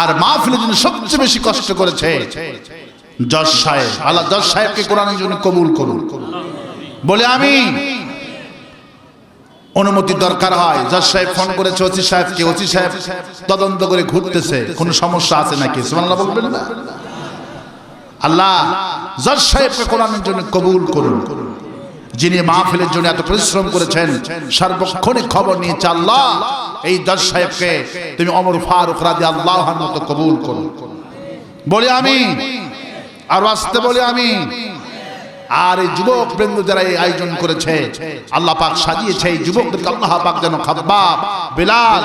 আর মাহফিলের জন্য সবচেয়ে বেশি কষ্ট করেছে, জজ সাহেব। আল্লাহ জজ সাহেবকে কোরআনের জন্য কবুল করুন। বলে আমি অনুমতি দরকার হয়। জজ সাহেব ফোন করেছে, ওসি সাহেবকে। ওসি সাহেব তদন্ত করে ঘুরতেছে। কোনো সমস্যা আছে নাকি? সুবহানাল্লাহ বলবেন না? আল্লাহ জজ সাহেবকে কোরআনের জন্য কবুল করুন। যিনি মাহফিলের জন্য এত পরিশ্রম করেছেন, সর্বক্ষণিক খবর নিয়েছে আল্লাহ। এই জজ সাহেবকে তুমি অমর ফারুক রাজি আল্লাহর মতো কবুল করুন বলি আমি, আর আসতে বলি আমি। আর এই যুবক বৃন্দ যারা এই আয়োজন করেছে, আল্লাহ পাক সাজিয়েছে এই যুবকদেরকে আল্লাহ পাক যেন খাব্বাব, বিলাল,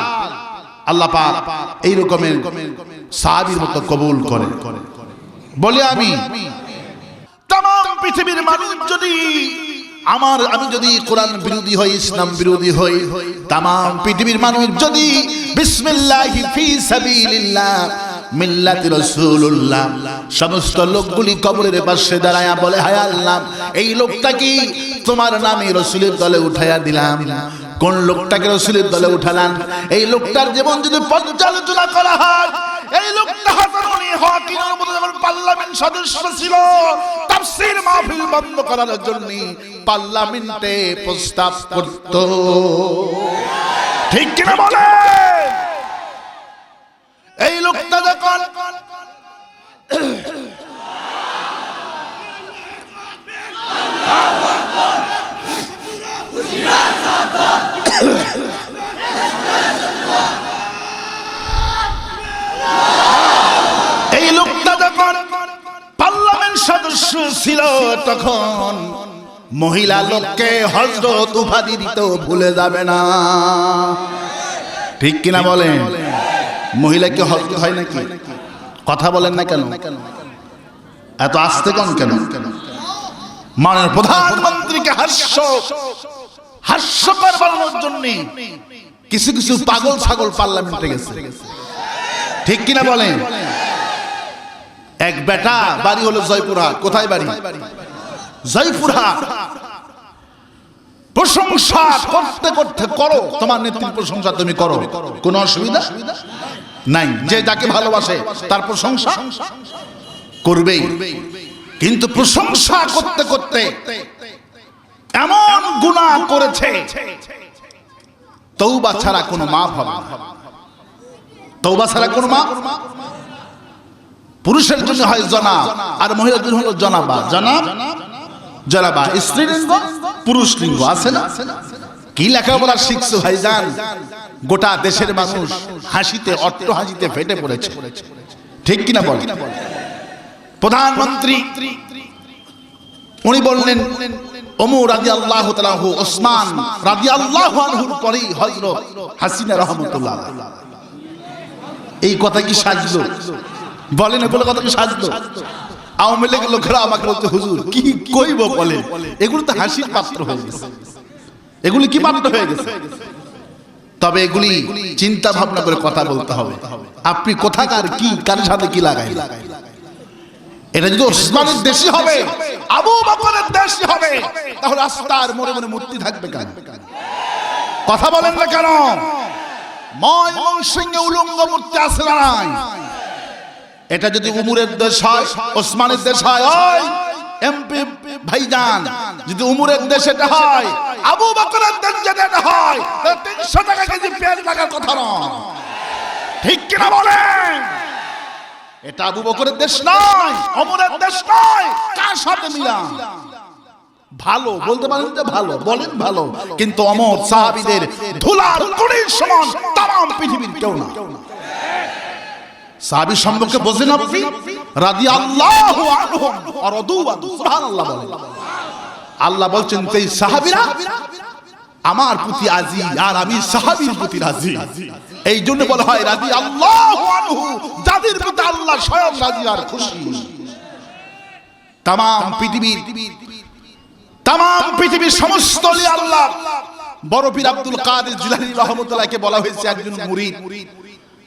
আল্লাহ পাক এই রকমের সাহাবীর মতো কবুল করে। বলি আমি, তাম পৃথিবীর মানুষ যদি আমার, আমি যদি কোরআন বিরোধী হই, ইসলাম বিরোধী হই তাম পৃথিবীর মানুষ যদি বিসমিল্লাহি ফি সাবিলিল্লাহ, মিল্লাতি রাসূলুল্লাহ, সমস্ত লোকগুলি কবরের পাশে দাঁড়ায়া বলে, হায় আল্লাহ, এই লোকটা কি তোমার নামে রসুলের দলে উঠাইয়া দিলাম? কোন লোকটাকে রসুলের দলে উঠালাম? এই লোকটার জীবন যদি পর্যালোচনা করা হয় এই লোকটা হাসানুনি হকিনের মতো যখন পার্লামেন্ট সদস্য ছিল, তাফসীর মাহফিল বন্ধ করার জন্য পার্লামেন্টে প্রস্তাব করত। ঠিক কিনা বলে এই লোকটা যখন এই লোকটা যখন পার্লামেন্ট সদস্য ছিল তখন। মহিলা লোককে হজরত উপাধি দিত ভুলে যাবে না। ঠিক কিনা বলেন? মহিলাকে হজরত হয় নাকি? কথা বলেন না কেন? এত আসতে কম কেন? মানের প্রধানমন্ত্রীকে হাস্য হাস্যকর বানানোর জন্য কিছু কিছু পাগল ছাগল পার্লামেন্টে গেছে। ঠিক কিনা বলেন? এক বেটা বাড়ি হলো জয়পুরহাট। কোথায় বাড়ি? জয়পুরহাট। প্রশংসা করতে করতে করো, তোমার নেত্রীর প্রশংসা তুমি করো। কোনো অসুবিধা? নাই। যে যাকে ভালোবাসে, তার প্রশংসা করবেই। কিন্তু প্রশংসা করতে করতে এমন গুনাহ করেছে তৌবা ছাড়া কোনো হবে না। তৌবা ছাড়া কোনো মাপ? পুরুষের জন্য হয় জনাব, আর মহিলার জন্য হলো জনাবা। জনাব? জনাবা। স্ত্রীলিঙ্গ পুরুষ লিঙ্গ, আছে না? কি লেখাপড়া শিখছো ভাইজান? গোটা দেশের মানুষ হাসিতে, অট্ট হাসিতে ফেটে পড়েছে। ঠিক কিনা বল? প্রধানমন্ত্রী, উনি বললেন, ওমর রাজি আল্লাহ তালাহু ওসমান রাজি আল্লাহ আনহুর পরেই হজরত হাসিনা রহমতুল্লাহ এই কথা কি সাজলো? বলেন বলে কথা কি সাজলো আওয়ামী লীগের লোকেরা আমাকে বলতে, হুজুর, কি কইব বলে? এগুলো তো হাসির পাত্র হয়ে গেছে। এগুলি কি পাত্র হয়ে গেছে? তবে এগুলি চিন্তা ভাবনা করে কথা বলতে হবে। আপনি কোথাকার, কি, কার সাথে কি লাগাই এটা যদি ওসমানের দেশি হবে, আবু বকরের দেশি হবে, তাহলে রাস্তার মনে মনে মূর্তি থাকবে কেন? কথা বলেন না কেন? ময় ময়মনসিংহে উলঙ্গ মূর্তি না নাই? এটা যদি উমরের দেশ হয় ওসমানের দেশ হয় এমপি ভাইজান যদি উমরের দেশ এটা হয় আবু বকরের দেশ যদি এটা হয় তিনশো টাকা কেজি পেঁয়াজ লাগার কথা নয়। ঠিক কিনা বলেন? এটা আবু বকরের দেশ নয় অমরের দেশ নয়। কার সাথে মিলা ভালো বলতে পারেন যে ভালো বলেন ভালো। কিন্তু অমর সাহাবীদের ধুলার কুড়ির সমান তাম পৃথিবীর কেউ না। সাহাবী সম্পর্কে বোঝেন আপনি? রাদি আল্লাহ আর সুবহানাল্লাহ বলেন। আল্লাহ বলছেন এই সাহাবীরা আমার প্রতি আজি আর আমি সাহাবীর প্রতি রাজি। এই জন্য বলা হয় রাজি আল্লাহ যাদের প্রতি আল্লাহ স্বয়ং রাজি আর খুশি। তাম পৃথিবীর তাম পৃথিবীর সমস্ত আল্লাহ। বড় পীর আব্দুল কাদের জিলানী রহমতুল্লাহকে বলা হয়েছে একজন মুরিদ।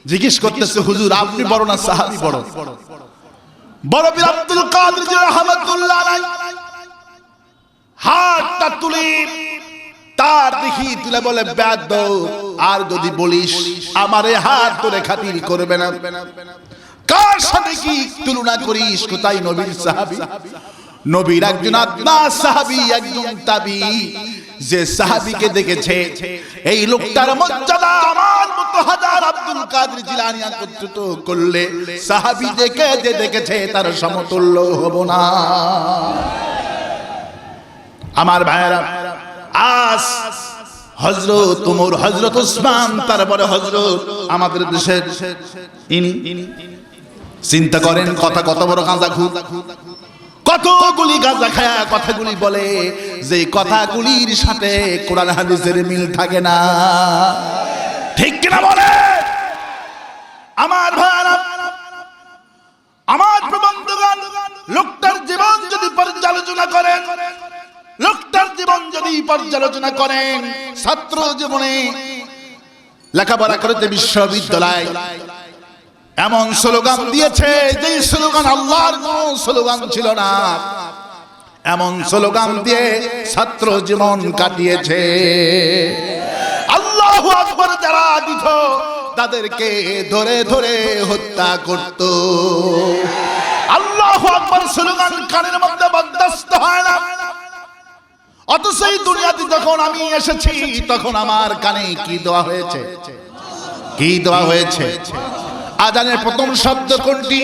জিজ্ঞেস করতেছে, হুজুর, আপনি বড় না সাহাবী বড়? বড় পীর আব্দুল কাদের রহমতুল্লাহ হাতটা তুলে তার দেখি তুলে বলে ব্যাদ আর যদি বলিস, আমারে হাত ধরে খাতির করবে না। কার সাথে কি তুলনা করিস? কোথায় নবীর সাহাবী? নবীর একজন আত্মা সাহাবী, একজন তাবি। যে সাহাবীকে দেখেছে, এই লোকটার মর্যাদা আমার মতো হাজার আব্দুল কাদের জিলানী একত্রিত করলে সাহাবী দেখে যে দেখেছে, তার সমতুল্য হব না। আমার ভাইয়েরা, আজ হজরত তুমুর হজরত উসমান, তারপরে হজরত আমাদের দেশের ইনি চিন্তা করেন, কথা কত বড় গাঁজা খুব কতগুলি গাঁজা খায়া কথাগুলি বলে যে কথাগুলির সাথে কোরআন হাদিসের মিল থাকে না। ঠিক কিনা বলে? আমার ভাইরা আমার প্রবন্ধগান লোকটার জীবন যদি পর্যালোচনা করেন, লোকটার জীবন যদি পর্যালোচনা করেন, ছাত্র জীবনে লেখাপড়া করতে বিশ্ববিদ্যালয়। এমন স্লোগান দিয়েছে যে স্লোগান আল্লাহর কোন স্লোগান ছিল না। এমন স্লোগান দিয়ে ছাত্র জীবন কাটিয়েছে। আল্লাহ যারা দিত তাদেরকে ধরে ধরে হত্যা করত। আল্লাহ আকবর স্লোগান কানের মধ্যে বরদাস্ত হয় না। অথচ এই দুনিয়াতে যখন আমি এসেছি, তখন আমার কানে কি দেওয়া হয়েছে? কি দেওয়া হয়েছে? আজানের প্রথম শব্দ কোনটি?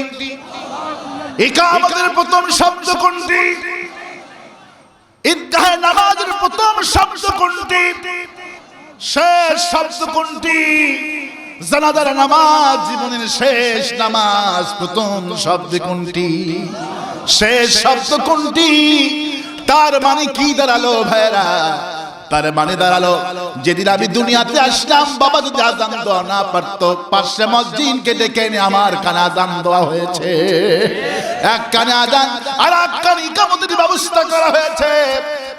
ইকামতের প্রথম শব্দ কোনটি? ঈদগাহে নামাজের প্রথম শব্দ কোনটি? শেষ শব্দ কোনটি? জানাজার নামাজ, জীবনের শেষ নামাজ প্রথম শব্দ কোনটি? শেষ শব্দ কোনটি? তার মানে কি দাঁড়াল ভাইরা তার মানে দাঁড়াল, যেদিন আমি দুনিয়াতে আসলাম, বাবা যদি আজান দেওয়া না পারতো, পাশে মসজিদকে ডেকে এনে আমার কানে আজান দেওয়া হয়েছে। এক কানে আজান আর এক কানে ইকামতের ব্যবস্থা করা হয়েছে।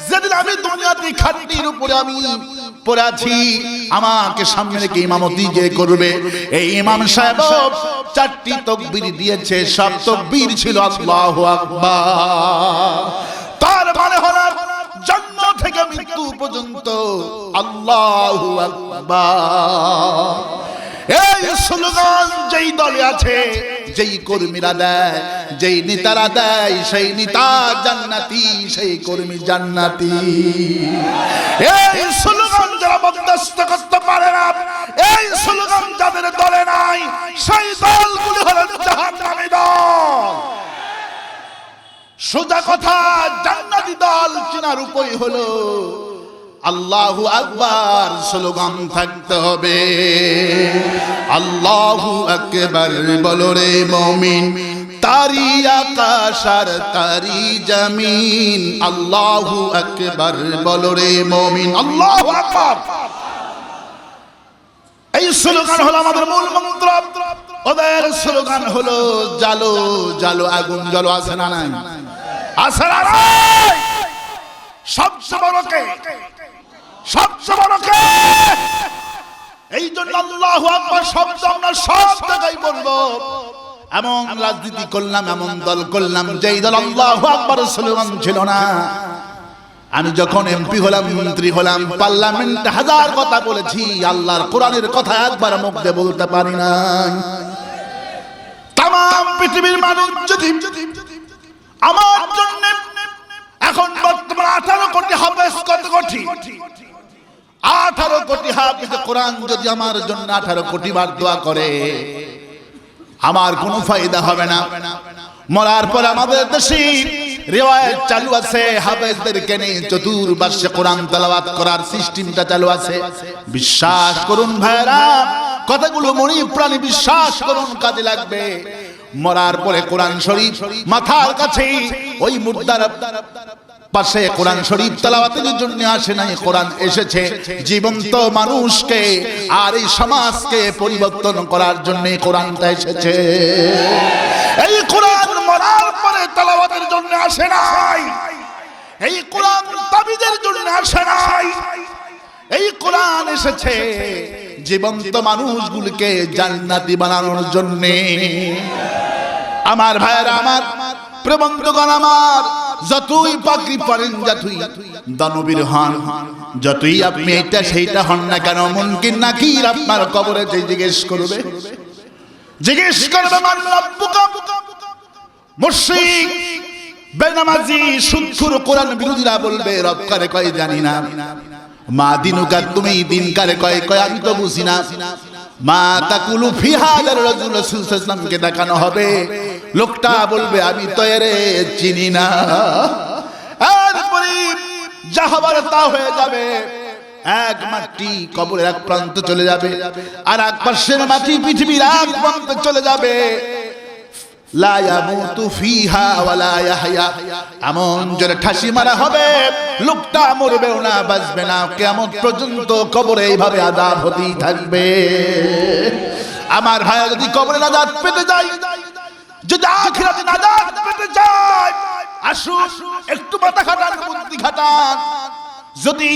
যেদিন আমি দুনিয়াতে খাটির উপরে আমি পড়ে আছি, আমাকে সামনে রেখে ইমামতি যে করবে। এই ইমাম সাহেব চারটি তকবির দিয়েছে, সব তকবির ছিল আল্লাহু আকবার। আল্লাহু এই স্লোগান যেই দলে আছে, যেই কর্মীরা দেয়, যেই নেতারা দেয়, সেই নেতা জান্নাতি, সেই কর্মী জান্নাতি। এই স্লোগান যারা বরদাস্ত করতে পারে না, এই স্লোগান যাদের দলে নাই, সেই দলগুলি হলো জাহান্নামী দল। সোজা কথা, জান্নাতি দল চেনার উপায় হলো আল্লাহু আকবার স্লোগান থাকতে হবে। আল্লাহু আকবার বলো রে মমিন তারি আকাশ আর তারি জমিন। আল্লাহু আকবার বলো রে মমিন, আল্লাহু আকবার। এই স্লোগান হলো আমাদের মূল মন্ত্র। ওদের স্লোগান হলো, জালো জালো, আগুন, জালো, আছে না নাই? আছে না নাই? সবচেয়ে সবচেয়ে বড় এই জন্য আল্লাহু আকবার শব্দ আমরা সব জায়গায় বলব। এমন রাজনীতি করলাম, এমন দল করলাম, যেই দল আল্লাহু আকবার স্লোগান ছিল না। আমি যখন এমপি হলাম, মন্ত্রী হলাম, পার্লামেন্টে হাজার কথা বলেছি, আল্লাহর কোরআনের কথা একবার মুখ দিয়ে বলতে পারি না তাম পৃথিবীর মানুষ যদি আমার জন্য এখন বর্তমান আঠারো কোটি হাফেজ কত কোটি? হাফেজ কোরআন যদি আমার জন্য আঠারো কোটি বার দোয়া করে, আমার কোনো ফায়দা হবে না। মরার পর আমাদের দেশে রেওয়ায়ত চালু আছে, হাফেজদেরকে নিয়ে চতুর্বার্ষে কোরআন তেলাওয়াত করার সিস্টেমটা চালু আছে। বিশ্বাস করুন ভাইরা কথাগুলো মনি প্রাণী বিশ্বাস করুন, কাজে লাগবে। মরার পরে কোরআন শরীফ মাথার কাছে, ওই মুর্দার পাশে কোরআন শরীফ তেলাওয়াতের জন্য আসে নাই, কোরআন এসেছে। জীবন্ত মানুষকে আর এই সমাজকে পরিবর্তন করার জন্য কোরআনটা এসেছে। এই কোরআন মরার পরে তেলাওয়াতের জন্য আসে নাই। এই কোরআন তাবিদের জন্য আসে নাই। এই কোরআন এসেছে জীবন্ত মানুষগুলোকে জান্নাতি বানানোর জন্য। আমার ভাইয়েরা, আমার প্রবন্ধগণ আমার যতই পাকড়ি পারেন যতই দানবীর হন, যতই আপনি এটা সেইটা হন না কেন মুনকিন নাকির আপনার কবরে যে জিজ্ঞেস করবে। জিজ্ঞেস করবে মুশরিক বেনামাজি সুদখুর কোরআন বিরোধীরা বলবে, রব কারে কয় জানি না, মা দিনুকা তুমি দিন কারে কয় কয়, আমি তো বুঝি না, মা তাকুলু ফিহাদার রাসূল সাল্লাল্লাহু দেখানো হবে। লোকটা বলবে, আমি তো এরে চিনি না এমন জোরে ঠাসি মারা হবে, লোকটা মরবেও না, বাঁচবে না। কেমন পর্যন্ত কবরে এইভাবে আদাব হতেই থাকবে। আমার ভাই যদি কবরে নাজাত পেতে যায় যদি আখিরাতে নাজাত পেতে যায়। আসুন, একটু মাথা খাটান বুদ্ধি খাটান যদি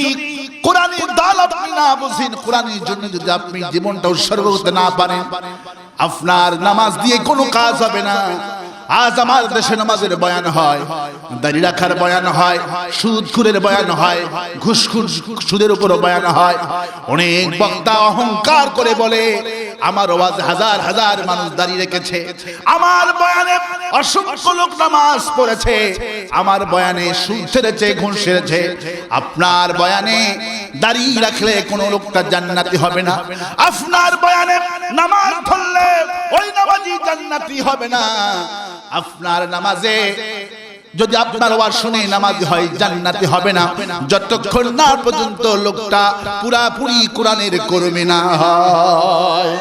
কোরআনের দাল আপনি না বুঝেন, কোরআনের জন্য যদি আপনি জীবনটা উৎসর্গ করতে না পারেন, আপনার নামাজ দিয়ে কোনো কাজ হবে না। আজ আমার দেশে নামাজের বয়ান হয়, দাড়ি রাখার বয়ান হয়, সুদ খুরের বয়ান হয়, ঘুষ ঘুষ সুদের উপর বয়ান হয়। অনেক বক্তা অহংকার করে বলে আমার ওয়াজ হাজার হাজার মানুষ দাঁড়িয়ে রেখেছে। আমার বয়ানে অসংখ্য লোক নামাজ পড়েছে। আমার বয়ানে সুদ ছেড়েছে ঘুষ ছেড়েছে আপনার বয়ানে দাঁড়িয়ে রাখলে কোনো লোকটা জান্নাতি হবে না। আপনার বয়ানে নামাজ ধরলে ওই নামাজি জান্নাতি হবে না। আপনার নামাজে যদি আপনার ওয়াজ শুনে নামাজ হয়, জান্নাতি হবে না। যতক্ষণ না পর্যন্ত লোকটা পুরাপুরি কোরআনের কর্মী না হয়।